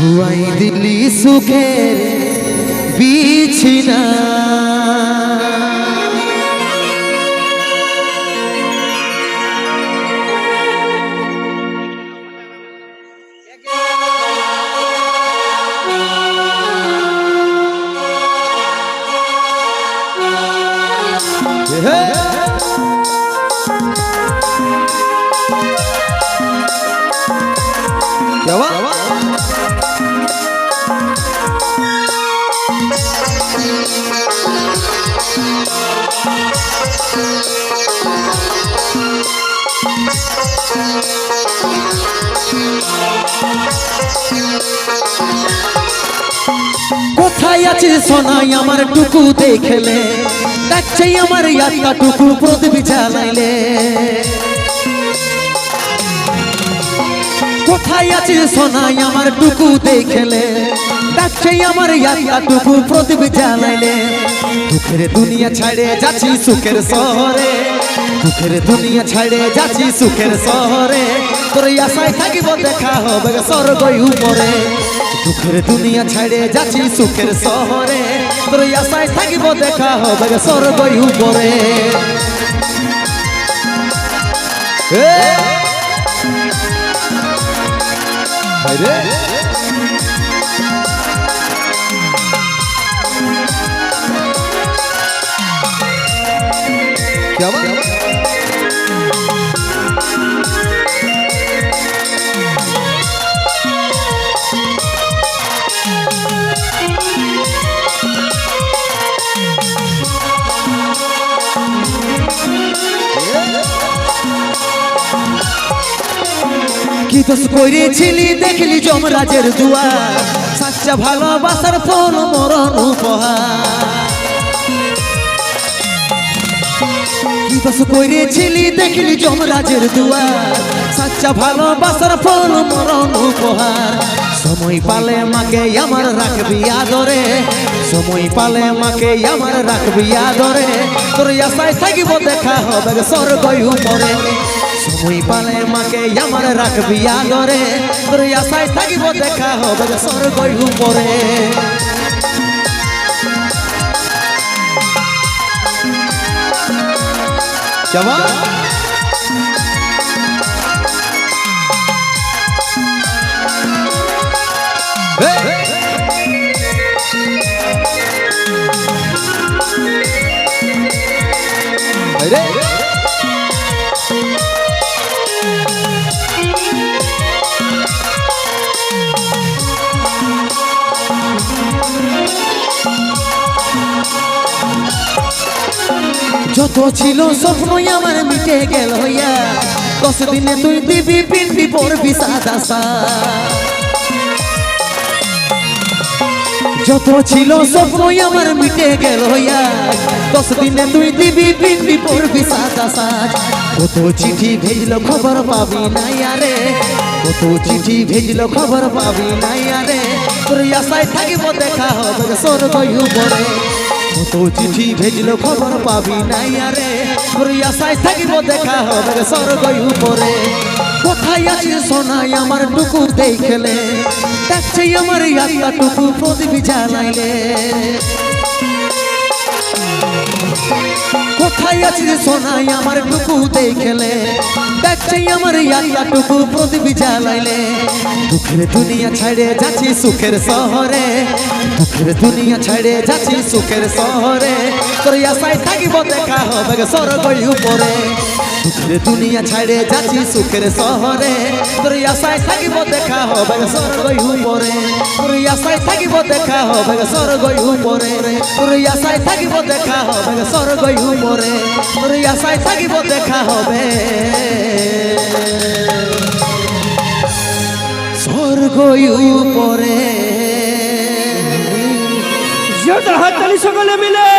Shuai দিলি সুখের বিছিনা। क्या কোথায় আছে সোনাই? আমার টুকু দেখলে। ডাকছে আমার ইয়াত্তা টুকু, প্রদীপ জ্বালাইলে। কোথায় আছে সোনাই? আমার টুকু দেখলে। ডাকছে আমার ইয়াত্তা টুকু প্রদীপ জ্বালাইলে। দুঃখের দুনিয়া ছাড়ে যাচ্ছি সুখের শহরে। দুঃখের দুনিয়া ছাড়ে যাচ্ছি সুখের শহরে। তোর আশায় থাকিব দেখা হবে স্বর্গই উপরে। দুঃখের দুনিয়া ছাড়ে যাচ্ছি সুখের শহরে। তোর আশায় থাকিব দেখা হবে স্বর্গই উপরে। এ! হায়রে! কেমন কি দেখলি যমরাজের দুয়ার? সাচ্চা ভালোবাসার ফল মরণ উপহার। দোষ করেছিলি, দেখলি যমরাজের দুয়ার। সাচ্চা ভালোবাসার ফল, মরণ উপহার। সময় পালে মাকে আমার রাখবি আদরে। সময় পালে মাকে আমার রাখবি আদরে। তোর আশায় থাকিব দেখা হবে স্বর্গই উপরে। সময় পালে মাকে আমার রাখবি আদরে। তোর আশায় থাকিব দেখা হবে স্বর্গই উপরে। কেমন যত ছিল স্বপ্নই আমার মিটে গেল ইয়া দশ দিনে তুই দিবি পিন্ডি পড়বি সাদা যত ছিল স্বপ্নই আমার মিটে গেল ইয়া দশ দিনে তুই দিবি পিন্ডি পড়বি সাদা সাজ কত চিঠি ভেজলো খবর পাবি না আরে কত চিঠি ভেজলো খবর পাবি না আরে তোর আশায় থাকিব দেখা হবে স্বর্গই উপরে কত চিঠি ভেজলো, খবর পাবি নাই আরে। তোর আশায় থাকিব দেখা হবে স্বর্গই উপরে। কোথায় আছে সোনাই, আমার টুকু দেখলে দেখছে আমার আত্মা টুকু প্রদীপ জ্বালাইলে। আছিস সোনাই আমার টুকু দেখলে। দেখছি আমার আত্মা টুকু প্রদীপ জ্বালাইলে। দুঃখের দুনিয়া ছাড়ে যাচ্ছি সুখের শহরে। দুঃখের দুনিয়া ছাড়ে যাচ্ছি সুখের শহরে। তোর আশায় থাকিব দেখা হবে স্বর্গই উপরে। দুঃখের দুনিয়া ছাড়ে যাচ্ছি সুখের শহরে। তোর আশায় থাকিব দেখা হবে স্বর্গই উপরে। তোর আশায় থাকিব দেখা হবে স্বর্গই উপরে। তোর আশায় থাকিব দেখা হবে স্বর্গই উপরে। তোর আশায় থাকিব দেখা হবে। স্বর্গই উপরে। জোরদার হাততালি সকলে মিলে।